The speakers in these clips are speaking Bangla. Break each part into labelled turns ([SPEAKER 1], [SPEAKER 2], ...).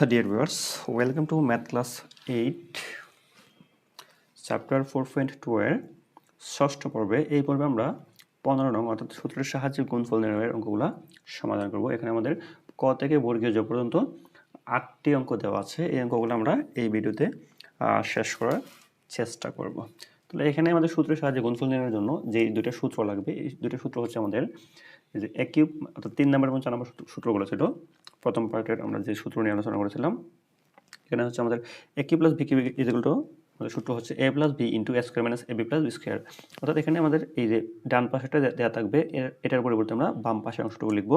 [SPEAKER 1] Dear viewers, welcome to Math Class 8 chapter four point two ষষ্ঠ পর্বে। এই পর্বে আমরা পনেরো নং অর্থাৎ সূত্রের সাহায্যে গুণফল নির্ণয়ের অঙ্কগুলো সমাধান করব। এখানে আমাদের ক থেকে বর্গীয় জ পর্যন্ত আটটি অঙ্ক দেওয়া আছে। এই অঙ্কগুলো আমরা এই ভিডিওতে শেষ করার চেষ্টা করব। তাহলে এখানে আমাদের সূত্রের সাহায্যে গুণফল নির্ণয়ের জন্য যে দুইটা সূত্র লাগবে এই দুইটা সূত্র হচ্ছে আমাদের যে এক কিউব অর্থাৎ তিন নম্বর এবং চার নম্বর সূত্র- সূত্রগুলো ছিল প্রথম পার্টের আমরা যে সূত্র নিয়ে আলোচনা করেছিলাম, এখানে হচ্ছে আমাদের A cube plus B cube equal to আমাদের সূত্র হচ্ছে A plus B into A square minus A B plus B square অর্থাৎ এখানে আমাদের এই যে ডান পাশেটা দেওয়া থাকবে এটার পরিবর্তে আমরা বাম পাশের অংশটুকু লিখব।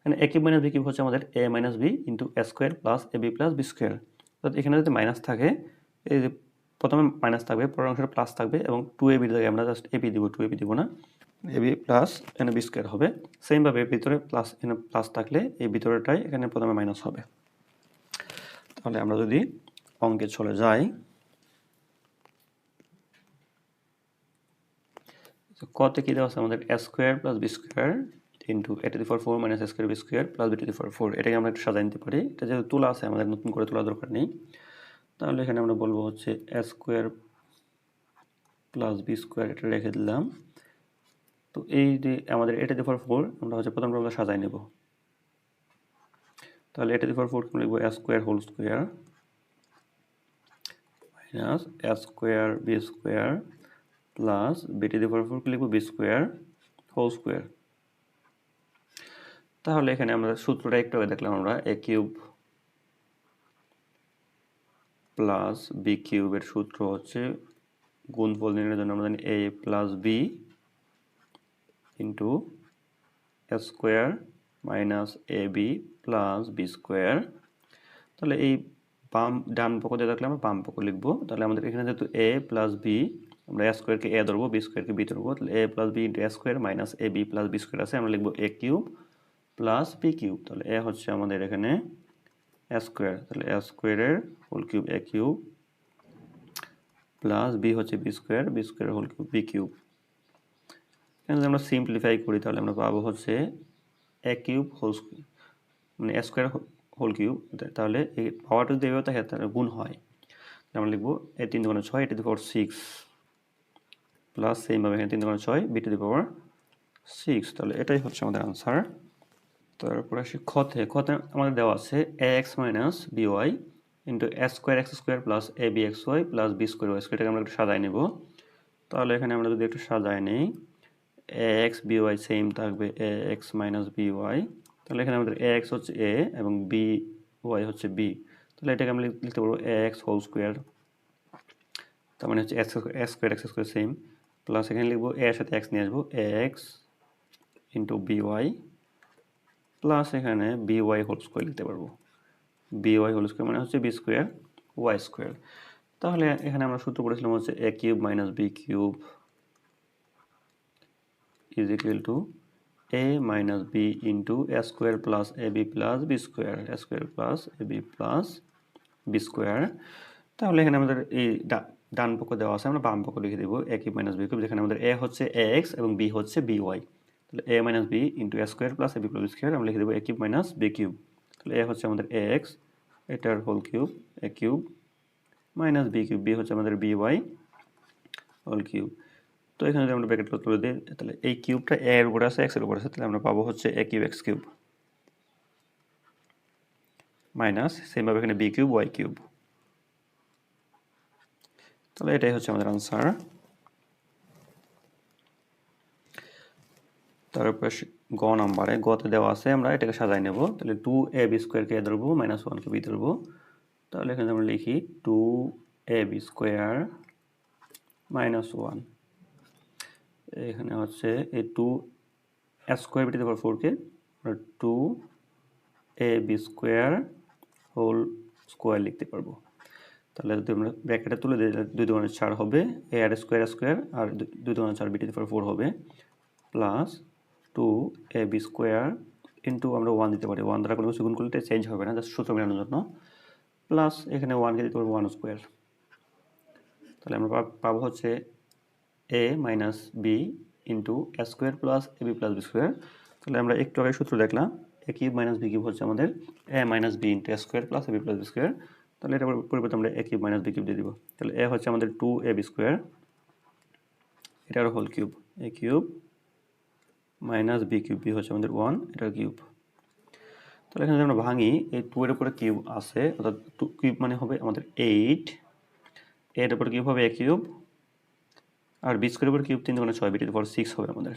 [SPEAKER 1] এখানে এ কিউব মাইনাস কিউব হচ্ছে আমাদের A minus B into A square plus A B plus B square অর্থাৎ এখানে যদি মাইনাস থাকে, এই যে প্রথমে মাইনাস থাকবে, পরের অংশটা প্লাস থাকবে এবং টু এ বি থেকে আমরা জাস্ট এ বি দিব টু এ বি দিব না। এ বি প্লাস এখানে বি স্কোয়ার হবে সেমভাবে ভিতরে প্লাস এন প্লাস থাকলে এই ভিতরেটাই এখানে প্রথমে মাইনাস হবে। তাহলে আমরা যদি অঙ্কে চলে যাই কত কি দেওয়া আছে আমাদের? A square plus B square into A to the four four minus square B square plus B to the four four এটাকে আমরা একটু সাজাই নিতে পারি। এটা যেহেতু তোলা আছে, আমাদের নতুন করে তোলা দরকার নেই। তাহলে এখানে আমরা বলব হচ্ছে A square plus B square এটা রেখে দিলাম। তো এই যে আমাদের এটা দি ফোর আমরা হচ্ছে প্রথম প্রবলেম সাজাই নেব। তাহলে এটা দি ফোর আমরা লিখব A square whole square minus A square B square plus B to the power four লিখব বি স্কোয়ার হোল স্কোয়ার তাহলে এখানে আমরা সূত্রটা একটু আগে দেখলাম আমরা এ কিউব প্লাস বি কিউবের সূত্র হচ্ছে গুণফল নির্ণয়ের জন্য আমরা জানি A plus B into square minus A B plus B square তাহলে এই বাম, ডান পক্ষ দিয়ে থাকলে আমরা বাম পক্ষ লিখব। তাহলে আমাদের এখানে যেহেতু এ প্লাস বি আমরা এ স্কোয়ারকে এ ধরবো বি স্কোয়ারকে বি ধরবো। তাহলে A plus B into A square minus A B plus B square আছে, আমরা লিখব A cube plus B cube তাহলে এ হচ্ছে আমাদের এখানে এ স্কোয়ার তাহলে এ স্কোয়ারের whole cube A cube plus B হচ্ছে B square B square whole cube B cube এখানে যদি আমরা সিম্পলিফাই করি, তাহলে আমরা পাবো হচ্ছে এ কিউব হোল মানে এ স্কোয়ার হোল কিউব তাহলে এই পাওয়ারটা যদি এভাবে থাকে তাহলে গুণ হয়। আমরা লিখব এ তিন দোকানে ছয় এটি পাওয়ার সিক্স প্লাস সেইমভাবে এখানে তিন দোকানে ছয় b to the power six তাহলে এটাই হচ্ছে আমাদের আনসার তারপরে আসি খতে খতে আমাদের দেওয়া আছে a x minus b y into a square x square plus a b x y plus b square y স্কোয়ারটাকে আমরা একটু সাজাই নেব। তাহলে এখানে আমরা যদি একটু সাজাই নিই এক্স বি ওয়াই সেম থাকবে a x minus b y. তাহলে এখানে আমাদের এ এক্স হচ্ছে এ এবং বি ওয়াই হচ্ছে বি। তাহলে এটাকে আমরা লিখ- লিখতে পারব এ এক্স হোল স্কোয়ার। তার মানে হচ্ছে x x square x square same. Plus এখানে লিখব এ এর সাথে এক্স নিয়ে আসব a x into b y. Plus এখানে বি ওয়াই হোল স্কোয়ার লিখতে পারব। বি ওয়াই হোল স্কোয়ার মানে হচ্ছে বি স্কোয়ার ওয়াই স্কোয়ার। তাহলে এখানে আমরা সূত্র পড়েছিলাম হচ্ছে a cube minus b cube is equal to a minus b into a square plus ab plus b square, a square plus ab plus b square তাহলে এখানে আমাদের এই ডান পক্ষ দেওয়া আছে, আমরা বাম পক্ষ লিখে দেবো a cube minus b cube, যেখানে আমাদের a হচ্ছে ax এবং b হচ্ছে by তাহলে a minus b into a square plus ab plus b square আমরা লিখে দেবো a cube minus b cube. তাহলে a হচ্ছে আমাদের ax এটার whole cube, a cube minus b cube, b হচ্ছে আমাদের by হোল কিউব। তো এখানে যদি আমরা ব্র্যাকেটটা তুলে দিই, তাহলে এই কিউবটা এ এর উপরে আছে এক্সের উপরে আছে, তাহলে আমরা পাবো হচ্ছে a cube x cube minus সেমভাবে এখানে বি কিউব ওয়াই কিউব তাহলে এটাই হচ্ছে আমাদের আনসার তারপরে গ নাম্বারে গতে দেওয়া আছে, আমরা এটাকে সাজাই নেব। তাহলে টু এ বি স্কোয়ারকে এ ধরবো মাইনাস ওয়ানকে বি ধরবো। তাহলে এখানে আমরা লিখি two a b square minus one এখানে হচ্ছে এই টু স্কোয়ার বিটি দেওয়ার ফোরকে two a b square whole square লিখতে পারব। তাহলে যদি আমরা ব্র্যাকেটে তুলে দিই দুই দোকানে চার হবে, এ আর স্কোয়ার স্কোয়ার আর দুই দোকানে চার বিটি দেওয়ার ফোর হবে, plus two a b square into আমরা ওয়ান দিতে পারি। ওয়ান দ্বারা কোনো কিছু করলে চেঞ্জ হবে না, জাস্ট সূত্র মেলানোর জন্য। প্লাস এখানে ওয়ানকে দিতে পারব ওয়ান স্কোয়ার। তাহলে আমরা পাবো হচ্ছে a minus b into a square plus a b plus b square তাহলে আমরা একটু আগে সূত্র দেখলাম a cube minus b cube হচ্ছে আমাদের a minus b into square plus a b plus b square তাহলে এটা পরিবর্তে আমরা a cube minus b cube দিয়ে দিব। তাহলে এ হচ্ছে আমাদের টু এ বি স্কোয়ার এটার whole cube a cube minus b cube b হচ্ছে আমাদের ওয়ান এটার কিউব তাহলে এখানে যদি আমরা ভাঙি, এই টু এর উপরে কিউব আছে, অর্থাৎ টু কিউব মানে হবে আমাদের এইট এর উপরে কিউব হবে এ কিউব আর বি স্কোয়ারের উপর কিউব তিন দুগুণে ছয় বিটির উপর সিক্স হবে আমাদের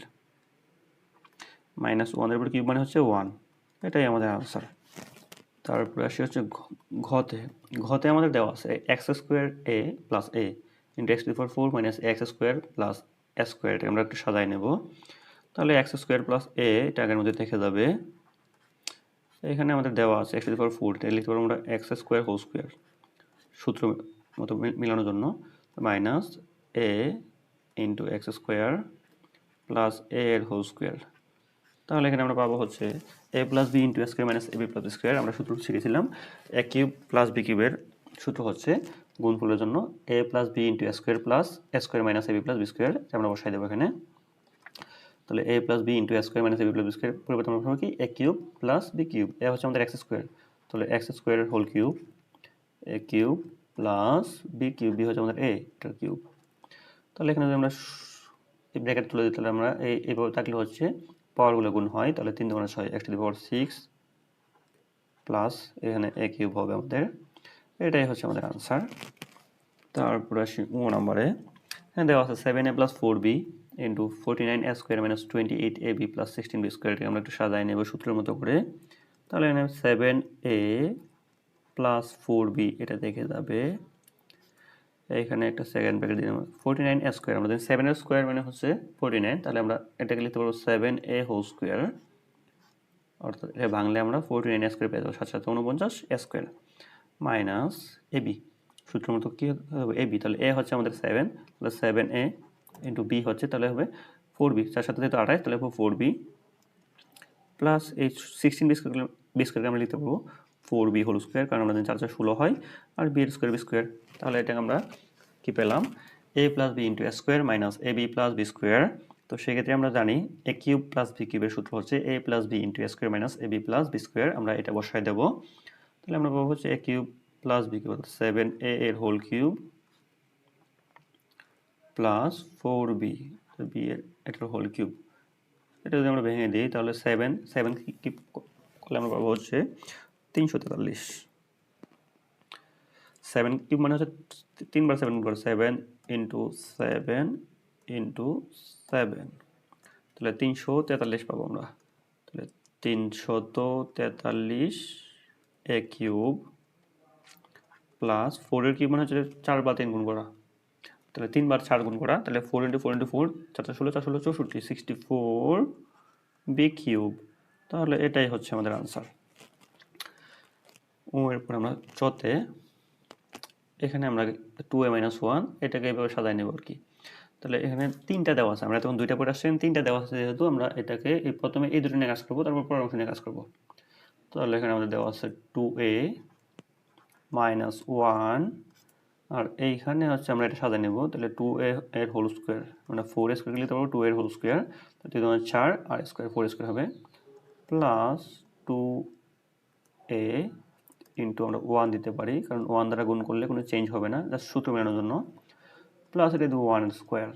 [SPEAKER 1] মাইনাস ওয়ানের উপর কিউব মানে হচ্ছে ওয়ান এটাই আমাদের আনসার তারপরে আসি হচ্ছে ঘতে। ঘতে আমাদের দেওয়া আছে x square a plus a into x four four minus x square plus a square এটা আমরা একটু সাজাই নেব। তাহলে এক্স স্কোয়ার প্লাস এ এটা আগের মধ্যে থেকে যাবে। এখানে আমাদের দেওয়া আছে এক্স ফোর ফোর এটা লিখতে পারব আমরা এক্স স্কোয়ার হোল স্কোয়ার সূত্র মতো মিলানোর জন্য। Minus a into x square plus a এর হোল স্কোয়ার তাহলে এখানে আমরা পাবো হচ্ছে a plus b into square minus a b plus square আমরা সূত্র শিখেছিলাম এ কিউব প্লাস বি কিউবের সূত্র হচ্ছে গুণফলের জন্য a plus b into square plus a square minus a b plus b square আমরা বসাই দেবো এখানে। তাহলে a plus b into square minus a b plus b square পরিবর্তন পাবো কি? A cube plus b cube a হচ্ছে আমাদের এক্স স্কোয়ার তাহলে এক্স স্কোয়ারের whole cube a cube plus b cube b হচ্ছে আমাদের এ কিউব তাহলে এখানে আমরা এই ব্র্যাকেট তুলে দিই, তাহলে আমরা এই, এইভাবে থাকলে হচ্ছে পাওয়ারগুলো গুণ হয়, তাহলে তিন দুগুণে ছয়, x to the power six plus এখানে এ কিউব হবে আমাদের। এটাই হচ্ছে আমাদের আনসার তারপরে আসি ও নাম্বারে। হ্যাঁ দেওয়া আছে seven a plus four b into forty nine a square minus twenty eight a b plus sixteen b square আমরা একটু সাজাই নেব সূত্রের মতো করে। তাহলে এখানে seven a plus four b এটা দেখে যাবে। এখানে একটা সেকেন্ড ব্র্যাকেট দিলাম। ফোরটি নাইন স্কোয়ার আমরা সেভেন স্কোয়ার মানে হচ্ছে ফোরটি নাইন তাহলে আমরা এটাকে লিখতে পারব সেভেন এ হোল স্কোয়ার অর্থাৎ এটা বাংলায় আমরা ফোরটি নাইন এ স্কোয়ার পেয়ে যাব সাত সাত উনপঞ্চাশ স্কোয়ার মাইনাস এ বি সূত্র মতো কী হবে? এ বি তাহলে এ হচ্ছে আমাদের সেভেন তাহলে সেভেন এ ইন্টু বি হচ্ছে, তাহলে হবে ফোর বি চার সাথে যেহেতু আঠাশ, তাহলে হবে ফোর বি প্লাস এই সিক্সটিন বি স্কোয়ার বি স্কোয়ারকে আমরা লিখতে পারব। ফোর বি হোল স্কোয়ার, কারণ আমাদের চার চার ষোলো হয়, আর বি স্কোয়ার বি স্কোয়ার। তাহলে এটাকে আমরা কি পেলাম? A plus b into square minus a b plus b square. তো সেক্ষেত্রে আমরা জানি এ কিউব প্লাস বি কিউবের সূত্র হচ্ছে a plus b into square minus a b plus b square. আমরা এটা বসাই দেবো। তাহলে আমরা পাবো হচ্ছে a cube plus b cube seven a এর whole cube plus four b b এর এটার হোল কিউব। এটা যদি আমরা ভেঙে দিই, তাহলে সেভেন সেভেন কি, করলে আমরা পাবো হচ্ছে তিনশো তেতাল্লিশ। সেভেন কিউব মানে হচ্ছে তিনবার সেভেন করে seven into seven into seven তাহলে তিনশো তেতাল্লিশ পাবো আমরা। তাহলে তিনশত তেতাল্লিশ এ কিউব প্লাস ফোরের কিউব মানে হচ্ছে চার বা তিন গুণ করা। তাহলে তিনবার চার গুণ করা, তাহলে four into four into four চারটা ষোলো চার ষোলো, চৌষট্টি সিক্সটি ফোর বি কিউব তাহলে এটাই হচ্ছে আমাদের আনসার ও এরপর আমরা চতে এখানে আমরা টু এ মাইনাস ওয়ান এটাকে এভাবে সাজাই নেব আর কি। তাহলে এখানে তিনটা দেওয়া আছে, আমরা তখন দুইটা পড়ে আসছেন তিনটা দেওয়া আছে যেহেতু আমরা এটাকে এই প্রথমে এই দুটো নিয়ে কাজ করব, তারপর পরের অংশ নিয়ে কাজ করব। তাহলে এখানে আমাদের দেওয়া আছে টু এ মাইনাস ওয়ান আর এইখানে হচ্ছে আমরা এটা সাজাই নেব, তাহলে টু এ এর হোল স্কোয়ার মানে ফোর স্কোয়ার গেলে পারব টু এর হোল স্কোয়ার তাহলে তোমার চার, আর স্কোয়ার ফোর স্কোয়ার হবে প্লাস টু এ ইন্টু আমরা ওয়ান দিতে পারি, কারণ ওয়ান দ্বারা গুণ করলে কোনো চেঞ্জ হবে না জাস্ট সূত্র মেলানোর জন্য। প্লাস এটা দেবো ওয়ান স্কোয়ার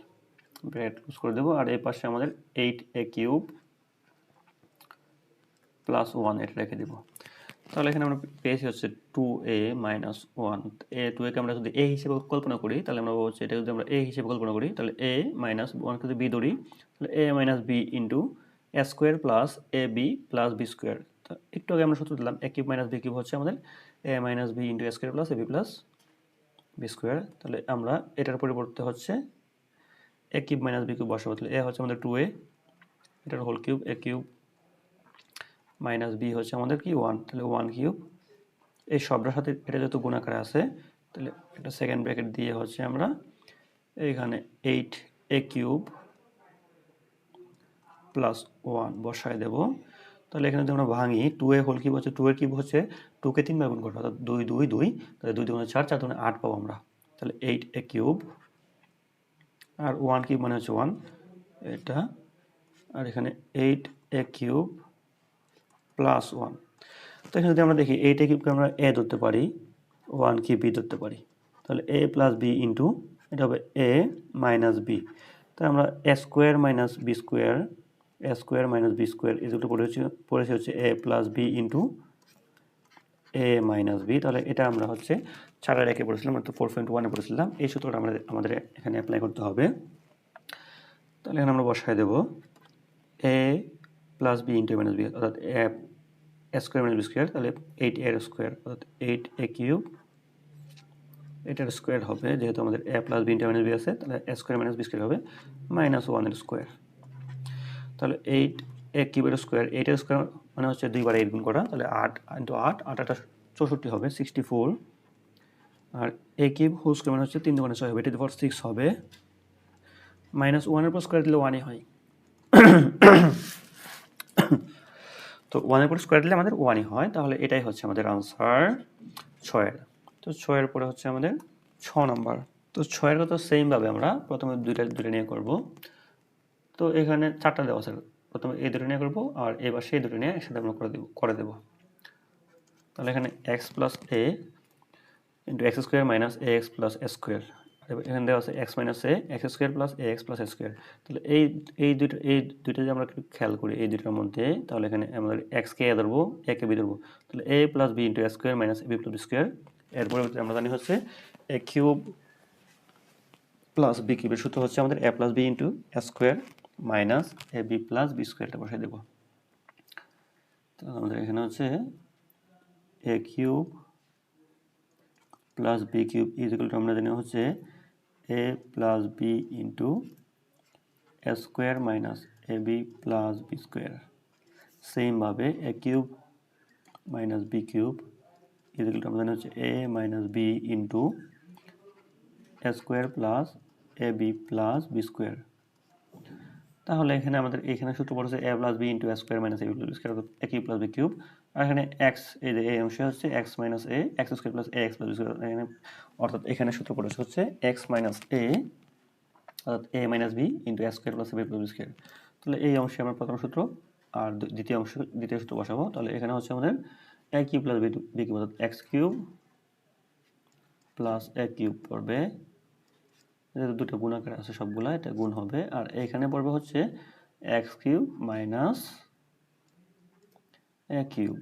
[SPEAKER 1] ব্র্যাকেট ক্লোজ করে দেবো, আর এই পাশে আমাদের eight a cube plus one এটা রেখে দেবো। তাহলে এখানে আমরা পেয়েছি হচ্ছে two a minus one a two একে আমরা যদি এ হিসেবে কল্পনা করি, তাহলে আমরা হচ্ছে এটা যদি আমরা এ হিসেবে কল্পনা করি, তাহলে এ মাইনাস ওয়ানকে যদি বি ধরি, তাহলে a minus b into a square plus a b plus b square একটু আগে আমরা সূত্র দিলাম a cube minus b cube হচ্ছে আমাদের a minus b into a square plus a b plus b square তাহলে আমরা এটার পরিবর্তে হচ্ছে a cube minus b cube বসাবো। তাহলে এ হচ্ছে আমাদের টু এ এটার whole cube a cube minus b হচ্ছে আমাদের কি? ওয়ান তাহলে ওয়ান কিউব, এই সবটার সাথে এটা যেহেতু গুণাকারে আছে, তাহলে একটা সেকেন্ড ব্র্যাকেট দিয়ে হচ্ছে আমরা এইখানে eight a cube plus one বসায় দেব। তাহলে এখানে যদি আমরা ভাঙি টু এ হোল কিউব হচ্ছে টু এর কিউব হচ্ছে টুকে তিনবার গুণ করব, অর্থাৎ দুই দুই দুই, তাহলে দুই দুগুণে চার চার দুগুণে আট পাবো আমরা। তাহলে এইট এ কিউব আর ওয়ান কিউব মানে হচ্ছে ওয়ান এটা, আর এখানে eight a cube plus one তো এখানে যদি আমরা দেখি এইটা কিউবকে আমরা এ ধরতে পারি ওয়ান কি বি ধরতে পারি, তাহলে এ প্লাস বি ইন্টু এটা হবে এ মাইনাস বি তাই আমরা a square minus b square a square minus b square এগুলো পড়েছি পড়েছে হচ্ছে a plus b into a minus b তাহলে এটা আমরা হচ্ছে চারের একে পড়েছিলাম, অর্থাৎ ফোর পয়েন্ট ওয়ানে পড়েছিলাম। এই সূত্রটা আমরা আমাদের এখানে অ্যাপ্লাই করতে হবে। তাহলে এখানে আমরা বসায় দেব a plus b into minus b অর্থাৎ a square minus b square তাহলে এইট এর স্কোয়ার অর্থাৎ এইট এ কিউব এটার স্কোয়ার হবে, যেহেতু আমাদের a plus b into minus b আছে, তাহলে a square minus b square হবে মাইনাস ওয়ানের স্কোয়ার তাহলে এইট এ কিউবের স্কোয়ার এইটের স্কোয়ার মানে হচ্ছে দুইবার এইট গুণ করা, তাহলে আট ইন্টু আট আট আটা চৌষট্টি হবে সিক্সটি ফোর আর এ কিউব হোল স্কোয়ার মানে হচ্ছে তিন দুগুণে ছয় হবে এটি ফোর সিক্স হবে। মাইনাস ওয়ানের পর স্কোয়ার দিলে ওয়ানই হয়। তো ওয়ানের পর স্কোয়ার দিলে আমাদের ওয়ানই হয়, তাহলে এটাই হচ্ছে আমাদের আনসার ছয়ের। তো ছয়ের পরে হচ্ছে আমাদের ছ নম্বর তো ছয়ের কথা সেমভাবে আমরা প্রথমে দুইটা দুটো নিয়ে করব। তো এখানে চারটা দেওয়া আছে প্রথমে এই দুটো নিয়ে করব আর এবার সেই দুটো নিয়ে একসাথে আমরা করে দেবো করে দেবো। তাহলে এখানে x plus a into x square minus a x plus a square এখানে দেওয়া আছে x minus a x square plus a x plus a square তাহলে এই এই দুটো, এই দুইটা যদি আমরা খেয়াল করি এই দুটোর মধ্যে। তাহলে এখানে আমাদের এক্সকে এ ধরবো এ কে বি ধরবো। তাহলে a plus b into a square minus a b plus b square এর পরবর্তী আমরা জানি হচ্ছে এ কিউব প্লাস বি কিউবের সূত্র হচ্ছে আমাদের a plus b into a square minus a b plus b স্কোয়ারটা বসাই দেবো। তাহলে আমাদের এখানে হচ্ছে a cube plus b cube is equal to আমরা জানি হচ্ছে a plus b into a square minus a b plus b square. সেমভাবে a cube minus b cube is equal to আমরা জানি হচ্ছে a minus b into a square plus a b plus b square. তাহলে এখানে আমাদের, এখানে সূত্র পড়েছে a plus b into square minus a plus square a cube plus b cube আর এখানে এক্স এই যে এই অংশে হচ্ছে x minus a x square plus a x plus square এখানে, অর্থাৎ এখানে সূত্র পড়েছে হচ্ছে এক্স মাইনাস এ অর্থাৎ a minus b into x square plus b plus square তাহলে এই অংশে আমরা প্রথম সূত্র, আর দ্বিতীয় অংশ, দ্বিতীয় সূত্র বসাবো। তাহলে এখানে হচ্ছে আমাদের a cube plus b cube অর্থাৎ x cube plus a cube পড়বে যেহেতু দুটো গুণ আকারে আছে সবগুলা, এটা গুণ হবে। আর এখানে পড়বে হচ্ছে x cube minus a cube.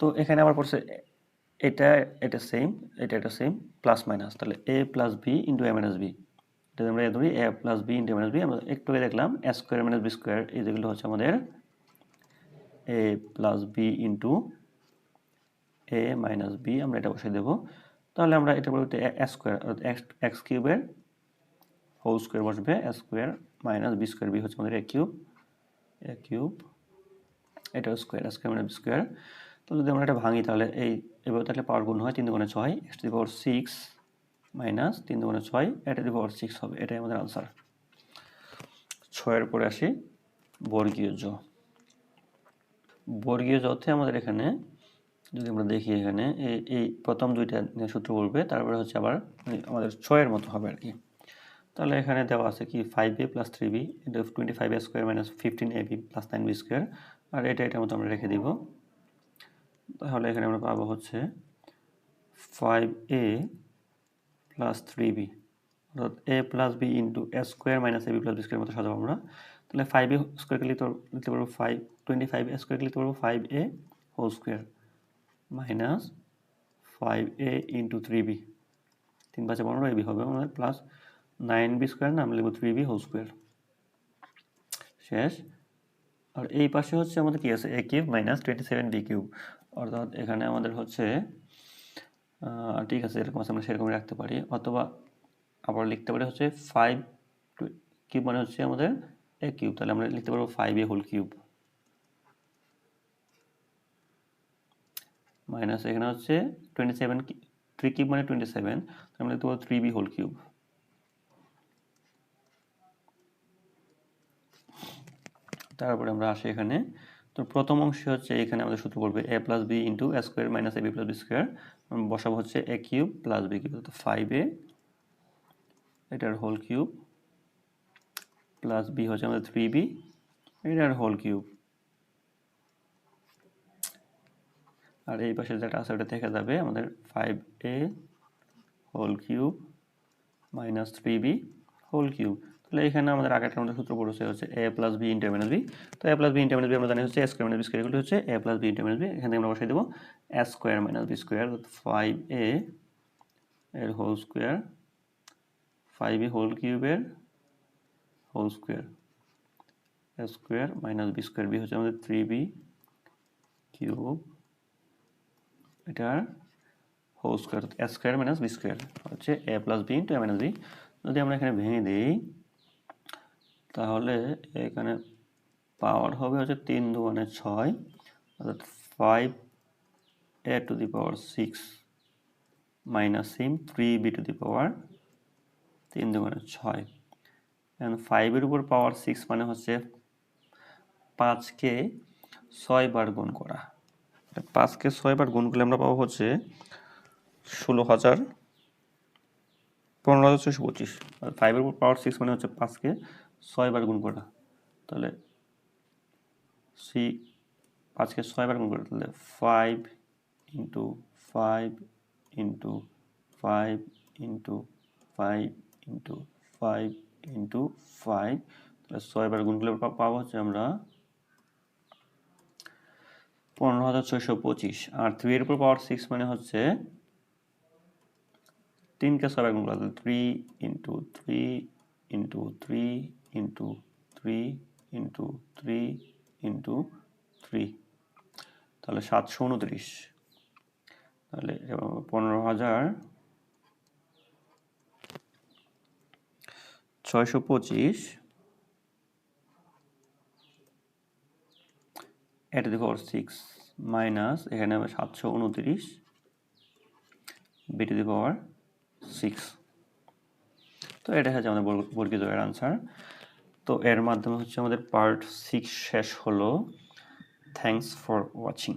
[SPEAKER 1] তো এখানে আবার পড়ছে এটা এটা সেম এটা এটা সেম প্লাস মাইনাস তাহলে a plus b into a minus b এটা আমরা ধরি a plus b into a minus b আমরা একটু আগে দেখলাম a square minus b square এই যেগুলো হচ্ছে আমাদের a plus b into a minus b আমরা এটা বসে দেবো। তাহলে আমরা এটা বলতে স্কোয়ার এক্স কিউবের হোল স্কোয়ার বসবে square minus b square b হচ্ছে আমাদের এ কিউব এ কিউব এটা স্কোয়ার স্কোয়ার মানে স্কোয়ার। তো যদি আমরা এটা ভাঙি তাহলে এই, এবার তাহলে পাওয়ার গুণ হয় তিন দুগুণে ছয়, x to the power six minus তিন দুগুণে ছয়, এটা দি পাওয়ার সিক্স হবে, এটাই আমাদের আনসার। ছয়ের পরে আসি, বর্গীয় জ। বর্গীয় জতে আমাদের এখানে যদি আমরা দেখি এখানে এই প্রথম দুইটা সূত্র বলবে, তারপরে হচ্ছে আবার আমাদের ছয়ের মতো হবে আর কি। তাহলে এখানে দেওয়া আছে কি five a plus three b এটা twenty five a square minus fifteen a b plus nine b square আর এটা, এটার মতো আমরা রেখে দিব। তাহলে এখানে আমরা পাবো হচ্ছে five a plus three b অর্থাৎ a plus b into a square minus a b plus b square মতো সাজাবো আমরা। তাহলে ফাইভ এ স্কোয়ারকে লিখতে লিখতে পারব ফাইভ টোয়েন্টি ফাইভ এ স্কোয়ারকে লিখতে পারব five A whole square minus five A into three B. তিন পাঁচে পনেরো এবি হবে আমাদের প্লাস নাইন বি স্কোয়ার না আমরা লিখব থ্রি বি হোল স্কোয়ার শেষ। আর এই পাশে হচ্ছে আমাদের কি আছে? A cube minus twenty seven B cube অর্থাৎ এখানে আমাদের হচ্ছে ঠিক আছে, এরকম আছে, আমরা সেরকমই রাখতে পারি। অথবা আবার লিখতে পারি হচ্ছে ফাইভ কিউব মানে হচ্ছে আমাদের এ কিউব তাহলে আমরা লিখতে পারব five A whole cube minus এখানে হচ্ছে টোয়েন্টি সেভেন থ্রি কিউব মানে টোয়েন্টি সেভেন আমরা লিখতে পারব থ্রি বি হোল কিউব তারপরে আমরা আসি এখানে। তো প্রথম অংশে হচ্ছে এখানে আমাদের সূত্র পড়বে A plus B into A square minus A B plus B square বসাবো হচ্ছে A cube plus B cube তো ফাইভ এ এটার হোল কিউব প্লাস বি হচ্ছে আমাদের থ্রি বি এটার হোল কিউব আর এই পাশে যেটা আছে, ওটা থেকে যাবে আমাদের five A whole cube minus three B whole cube তাহলে এখানে আমাদের আগেরটা আমাদের সূত্র পড়েছে হচ্ছে A plus B into B তো A plus B into B আমরা জানি হচ্ছে স্কোয়ার মাইনাস বি স্কোয়ার হচ্ছে A plus B into B এখান থেকে আমরা বসাই দেবো A square minus B square five A এর whole square five A whole কিউবের whole square square minus B square B হচ্ছে আমাদের থ্রি বি কিউব এটার whole square A square minus B square, হচ্ছে A plus B into A minus B. যদি আমরা এখানে ভেঙে দিই, তাহলে এখানে পাওয়ার হবে হচ্ছে তিন দুগুণে ছয়, অর্থাৎ five A to the power six minus SIM three B to the power তিন দুগুণে ছয়। এখন ফাইভের উপর পাওয়ার সিক্স মানে হচ্ছে পাঁচকে ছয় বার গুণ করা। পাঁচকে ছয় বার গুণ করলে আমরা পাবো হচ্ছে ষোলো হাজার পনেরো হাজার ছয়শো পঁচিশ। আর ফাইভের পাওয়ার সিক্স মানে হচ্ছে পাঁচকে ছয় বার গুণ করা। তাহলে সি পাঁচকে ছয় বার গুণ করা। তাহলে five into five into five into five into five into five তাহলে ছয় বার গুণ করলে পাবো হচ্ছে আমরা পনেরো হাজার ছয়শো পঁচিশ। আর থ্রি এর উপর পাওয়ার সিক্স মানে হচ্ছে তিনকে বার গুণ করা three into three into three into three into three into three তাহলে সাতশো উনত্রিশ। তাহলে পনেরো হাজার ছয়শো পঁচিশ এট দি পাওয়ার সিক্স মাইনাস এখানে হবে সাতশো উনত্রিশ। B to the power six তো এটা হচ্ছে আমাদের বর্গ- বর্গিত এর আনসার তো এর মাধ্যমে হচ্ছে আমাদের পার্ট সিক্স শেষ হলো। Thanks for watching